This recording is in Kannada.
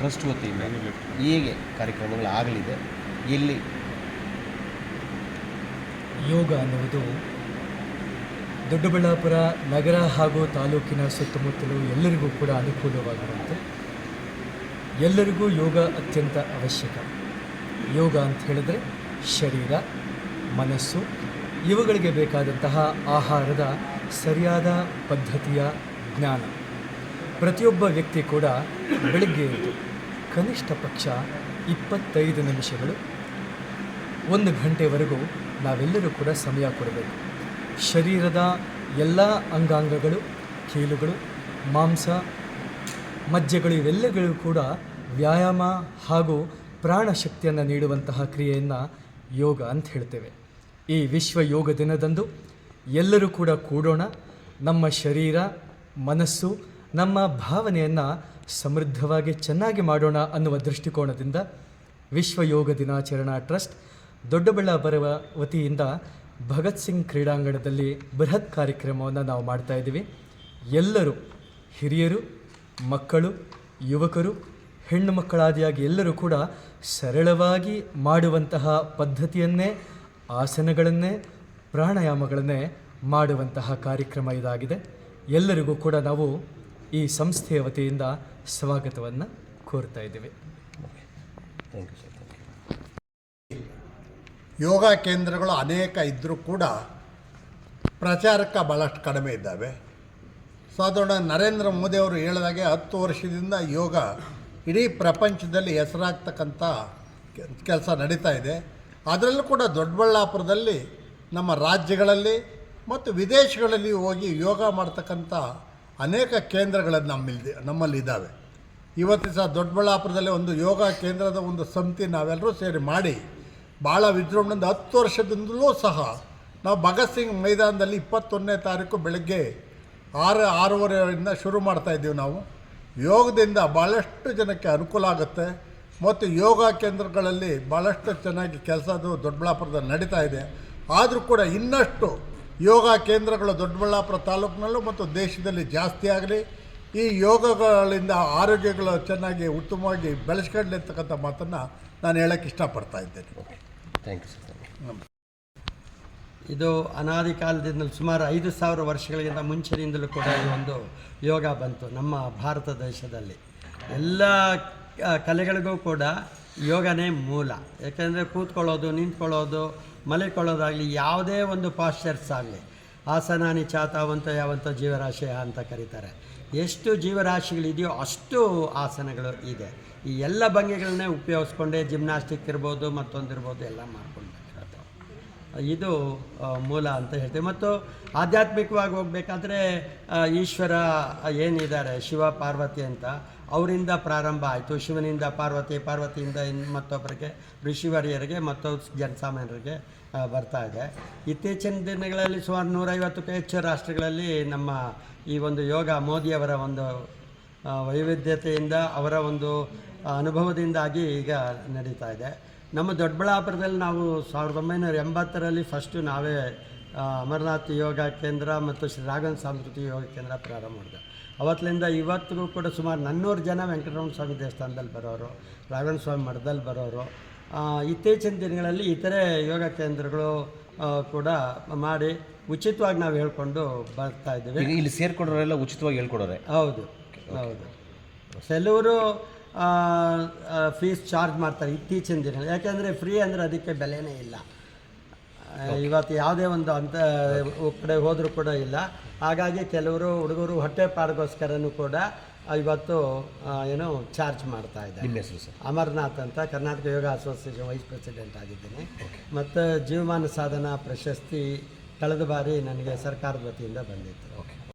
ಟ್ರಸ್ಟ್ ವತಿಯಿಂದ ಹೇಗೆ ಕಾರ್ಯಕ್ರಮಗಳಾಗಲಿದೆ. ಎಲ್ಲಿ ಯೋಗ ಅನ್ನುವುದು ದೊಡ್ಡಬಳ್ಳಾಪುರ ನಗರ ಹಾಗೂ ತಾಲೂಕಿನ ಸುತ್ತಮುತ್ತಲು ಎಲ್ಲರಿಗೂ ಕೂಡ ಅನುಕೂಲವಾಗಿರುತ್ತೆ ಎಲ್ಲರಿಗೂ ಯೋಗ ಅತ್ಯಂತ ಅವಶ್ಯಕ. ಯೋಗ ಅಂತ ಹೇಳಿದ್ರೆ ಶರೀರ ಮನಸ್ಸು ಇವುಗಳಿಗೆ ಬೇಕಾದಂತಹ ಆಹಾರದ ಸರಿಯಾದ ಪದ್ಧತಿಯ ಜ್ಞಾನ. ಪ್ರತಿಯೊಬ್ಬ ವ್ಯಕ್ತಿ ಕೂಡ ಬೆಳಗ್ಗೆ ಎದ್ದು ಕನಿಷ್ಠ ಪಕ್ಷ ಇಪ್ಪತ್ತೈದು ನಿಮಿಷಗಳು. ಒಂದು ಗಂಟೆವರೆಗೂ ನಾವೆಲ್ಲರೂ ಕೂಡ ಸಮಯ ಕೊಡಬೇಕು. ಶರೀರದ ಎಲ್ಲ ಅಂಗಾಂಗಗಳು, ಕೀಲುಗಳು, ಮಾಂಸ, ಮಜ್ಜೆಗಳು ಇವೆಲ್ಲಗಳು ಕೂಡ ವ್ಯಾಯಾಮ ಹಾಗೂ ಪ್ರಾಣಶಕ್ತಿಯನ್ನು ನೀಡುವಂತಹ ಕ್ರಿಯೆಯನ್ನು ಯೋಗ ಅಂತ ಹೇಳ್ತೇವೆ. ಈ ವಿಶ್ವ ಯೋಗ ದಿನದಂದು ಎಲ್ಲರೂ ಕೂಡ ಕೂಡೋಣ. ನಮ್ಮ ಶರೀರ, ಮನಸ್ಸು ನಮ್ಮ ಭಾವನೆಯನ್ನು ಸಮೃದ್ಧವಾಗಿ ಚೆನ್ನಾಗಿ ಮಾಡೋಣ ಅನ್ನುವ ದೃಷ್ಟಿಕೋನದಿಂದ ವಿಶ್ವ ಯೋಗ ದಿನಾಚರಣಾ ಟ್ರಸ್ಟ್, ದೊಡ್ಡಬಳ್ಳಾಪುರ ವತಿಯಿಂದ ಭಗತ್ ಸಿಂಗ್ ಕ್ರೀಡಾಂಗಣದಲ್ಲಿ ಬೃಹತ್ ಕಾರ್ಯಕ್ರಮವನ್ನು ನಾವು ಮಾಡ್ತಾ ಇದ್ದೀವಿ. ಎಲ್ಲರೂ ಹಿರಿಯರು, ಮಕ್ಕಳು, ಯುವಕರು, ಹೆಣ್ಣು ಮಕ್ಕಳಾದಿಯಾಗಿ ಎಲ್ಲರೂ ಕೂಡ ಸರಳವಾಗಿ ಮಾಡುವಂತಹ ಪದ್ಧತಿಯನ್ನೇ, ಆಸನಗಳನ್ನೇ, ಪ್ರಾಣಾಯಾಮಗಳನ್ನೇ ಮಾಡುವಂತಹ ಕಾರ್ಯಕ್ರಮ ಇದಾಗಿದೆ. ಎಲ್ಲರಿಗೂ ಕೂಡ ನಾವು ಈ ಸಂಸ್ಥೆಯ ವತಿಯಿಂದ ಸ್ವಾಗತವನ್ನು ಕೋರ್ತಾ ಇದ್ದೇವೆ. Thank you sir thank you ಯೋಗ ಕೇಂದ್ರಗಳು ಅನೇಕ ಇದ್ದರೂ ಕೂಡ ಪ್ರಚಾರಕ್ಕೆ ಭಾಳಷ್ಟು ಕಡಿಮೆ ಇದ್ದಾವೆ. ಸಾಧಾರಣ ನರೇಂದ್ರ ಮೋದಿಯವರು ಹೇಳಿದಾಗೆ ಹತ್ತು ವರ್ಷದಿಂದ ಯೋಗ ಇಡೀ ಪ್ರಪಂಚದಲ್ಲಿ ಹೆಸರಾಗ್ತಕ್ಕಂಥ ಕೆಲಸ ನಡೀತಾ ಇದೆ. ಅದರಲ್ಲೂ ಕೂಡ ದೊಡ್ಡಬಳ್ಳಾಪುರದಲ್ಲಿ ನಮ್ಮ ರಾಜ್ಯಗಳಲ್ಲಿ ಮತ್ತು ವಿದೇಶಗಳಲ್ಲಿ ಹೋಗಿ ಯೋಗ ಮಾಡ್ತಕ್ಕಂಥ ಅನೇಕ ಕೇಂದ್ರಗಳು ನಮ್ಮಲ್ಲಿ ನಮ್ಮಲ್ಲಿದ್ದಾವೆ. ಇವತ್ತು ಸಹ ದೊಡ್ಡಬಳ್ಳಾಪುರದಲ್ಲಿ ಒಂದು ಯೋಗ ಕೇಂದ್ರದ ಒಂದು ಸಮಿತಿ ನಾವೆಲ್ಲರೂ ಸೇರಿ ಮಾಡಿ ಭಾಳ ವಿಜೃಂಭಣೆಯಿಂದ ಹತ್ತು ವರ್ಷದಿಂದಲೂ ಸಹ ನಾವು ಭಗತ್ ಸಿಂಗ್ ಮೈದಾನದಲ್ಲಿ ಇಪ್ಪತ್ತೊಂದನೇ ತಾರೀಕು ಬೆಳಗ್ಗೆ ಆರು ಆರೂವರೆಯಿಂದ ಶುರು ಮಾಡ್ತಾ ಇದ್ದೀವಿ ನಾವು. ಯೋಗದಿಂದ ಭಾಳಷ್ಟು ಜನಕ್ಕೆ ಅನುಕೂಲ ಆಗುತ್ತೆ. ಮತ್ತು ಯೋಗ ಕೇಂದ್ರಗಳಲ್ಲಿ ಭಾಳಷ್ಟು ಚೆನ್ನಾಗಿ ಕೆಲಸದ್ದು ದೊಡ್ಡಬಳ್ಳಾಪುರದಲ್ಲಿ ನಡೀತಾ ಇದೆ. ಆದರೂ ಕೂಡ ಇನ್ನಷ್ಟು ಯೋಗ ಕೇಂದ್ರಗಳು ದೊಡ್ಡಬಳ್ಳಾಪುರ ತಾಲೂಕಿನಲ್ಲೂ ಮತ್ತು ದೇಶದಲ್ಲಿ ಜಾಸ್ತಿ ಆಗಲಿ ಈ ಯೋಗಗಳಿಂದ ಆರೋಗ್ಯಗಳು ಚೆನ್ನಾಗಿ ಉತ್ತಮವಾಗಿ ಬೆಳೆಸ್ಕೊಳ್ಳಿ ಅಂತಕ್ಕಂಥ ಮಾತನ್ನು ನಾನು ಹೇಳೋಕ್ಕೆ ಇಷ್ಟಪಡ್ತಾ ಇದ್ದೇನೆ. ಥ್ಯಾಂಕ್ ಯು ಸರ್ ಇದು ಅನಾದಿ ಕಾಲದಿಂದ ಸುಮಾರು ಐದು ಸಾವಿರ ವರ್ಷಗಳಿಗಿಂತ ಮುಂಚಿನಿಂದಲೂ ಕೂಡ ಈ ಒಂದು ಯೋಗ ಬಂತು ನಮ್ಮ ಭಾರತ ದೇಶದಲ್ಲಿ. ಎಲ್ಲ ಕಲೆಗಳಿಗೂ ಕೂಡ ಯೋಗನೇ ಮೂಲ. ಯಾಕೆಂದರೆ ಕೂತ್ಕೊಳ್ಳೋದು ನಿಂತ್ಕೊಳ್ಳೋದು ಮಲಿಕೊಳ್ಳೋದಾಗಲಿ ಯಾವುದೇ ಒಂದು ಪಾಶ್ಚರ್ಸ್ ಆಗಲಿ, ಆಸನಾನಿ ಚಾತಾವಂತ ಯಾವಂತ ಜೀವರಾಶಿ ಅಂತ ಕರೀತಾರೆ. ಎಷ್ಟು ಜೀವರಾಶಿಗಳಿದೆಯೋ ಅಷ್ಟು ಆಸನಗಳು ಇದೆ. ಈ ಎಲ್ಲ ಭಂಗಿಗಳನ್ನೇ ಉಪಯೋಗಿಸ್ಕೊಂಡೇ ಜಿಮ್ನಾಸ್ಟಿಕ್ ಇರ್ಬೋದು, ಮತ್ತೊಂದಿರ್ಬೋದು, ಎಲ್ಲ ಮಾಡ್ಕೊಂಡು ಇದು ಮೂಲ ಅಂತ ಹೇಳ್ತೀವಿ. ಮತ್ತು ಆಧ್ಯಾತ್ಮಿಕವಾಗಿ ಹೋಗಬೇಕಾದ್ರೆ ಈಶ್ವರ ಏನಿದ್ದಾರೆ, ಶಿವ, ಪಾರ್ವತಿ ಅಂತ, ಅವರಿಂದ ಪ್ರಾರಂಭ ಆಯಿತು. ಶಿವನಿಂದ ಪಾರ್ವತಿ, ಪಾರ್ವತಿಯಿಂದ ಇನ್ ಮತ್ತೊಬ್ಬರಿಗೆ, ಋಷಿವರಿಯರಿಗೆ, ಮತ್ತೊಬ್ಬ ಜನಸಾಮಾನ್ಯರಿಗೆ ಬರ್ತಾ ಇದೆ. ಇತ್ತೀಚಿನ ದಿನಗಳಲ್ಲಿ ಸುಮಾರು ನೂರೈವತ್ತಕ್ಕೂ ಹೆಚ್ಚು ರಾಷ್ಟ್ರಗಳಲ್ಲಿ ನಮ್ಮ ಈ ಒಂದು ಯೋಗ ಮೋದಿಯವರ ಒಂದು ವೈವಿಧ್ಯತೆಯಿಂದ ಅವರ ಒಂದು ಅನುಭವದಿಂದಾಗಿ ಈಗ ನಡೀತಾ ಇದೆ. ನಮ್ಮ ದೊಡ್ಡಬಳ್ಳಾಪುರದಲ್ಲಿ ನಾವು ಸಾವಿರದ ಒಂಬೈನೂರ ಎಂಬತ್ತರಲ್ಲಿ ಫಸ್ಟು ನಾವೇ ಅಮರನಾಥ್ ಯೋಗ ಕೇಂದ್ರ ಮತ್ತು ಶ್ರೀ ರಾಘವನ್ ಸಾಂಸ್ಕೃತಿಕ ಯೋಗ ಕೇಂದ್ರ ಪ್ರಾರಂಭ ಮಾಡಿದೆ. ಅವತ್ತಿನಿಂದ ಇವತ್ತಿಗೂ ಕೂಡ ಸುಮಾರು ನಾನ್ನೂರು ಜನ ವೆಂಕಟರಮಣ ಸ್ವಾಮಿ ದೇವಸ್ಥಾನದಲ್ಲಿ ಬರೋರು ರಾಘವನ್ ಸ್ವಾಮಿ ಮಠದಲ್ಲಿ ಬರೋರು. ಇತ್ತೀಚಿನ ದಿನಗಳಲ್ಲಿ ಇತರೆ ಯೋಗ ಕೇಂದ್ರಗಳು ಕೂಡ ಮಾಡಿ ಉಚಿತವಾಗಿ ನಾವು ಹೇಳ್ಕೊಂಡು ಬರ್ತಾ ಇದ್ದೀವಿ. ಇಲ್ಲಿ ಸೇರ್ಕೊಡೋರೆಲ್ಲ ಉಚಿತವಾಗಿ ಹೇಳ್ಕೊಡೋರೆ? ಹೌದು ಹೌದು. ಕೆಲವರು ಫೀಸ್ ಚಾರ್ಜ್ ಮಾಡ್ತಾರೆ ಇತ್ತೀಚಿನ ದಿನ. ಯಾಕೆಂದರೆ ಫ್ರೀ ಅಂದರೆ ಅದಕ್ಕೆ ಬೆಲೆನೇ ಇಲ್ಲ. ಇವತ್ತು ಯಾವುದೇ ಒಂದು ಅಂತ ಕಡೆ ಹೋದರೂ ಕೂಡ ಇಲ್ಲ. ಹಾಗಾಗಿ ಕೆಲವರು ಹುಡುಗರು ಹೊಟ್ಟೆ ಪಾಡಿಗೋಸ್ಕರನೂ ಕೂಡ ಇವತ್ತು ಏನು ಚಾರ್ಜ್ ಮಾಡ್ತಾ ಇದ್ದಾರೆ. ನಿಮ್ಮ ಹೆಸರು ಸರ್? ಅಮರ್ನಾಥ್ ಅಂತ Karnataka Yoga association vice president ಆಗಿದ್ದೀನಿ. ಮತ್ತು ಜೀವಮಾನ ಸಾಧನ ಪ್ರಶಸ್ತಿ ಕಳೆದ ಬಾರಿ ನನಗೆ ಸರ್ಕಾರದ ವತಿಯಿಂದ ಬಂದಿತ್ತು.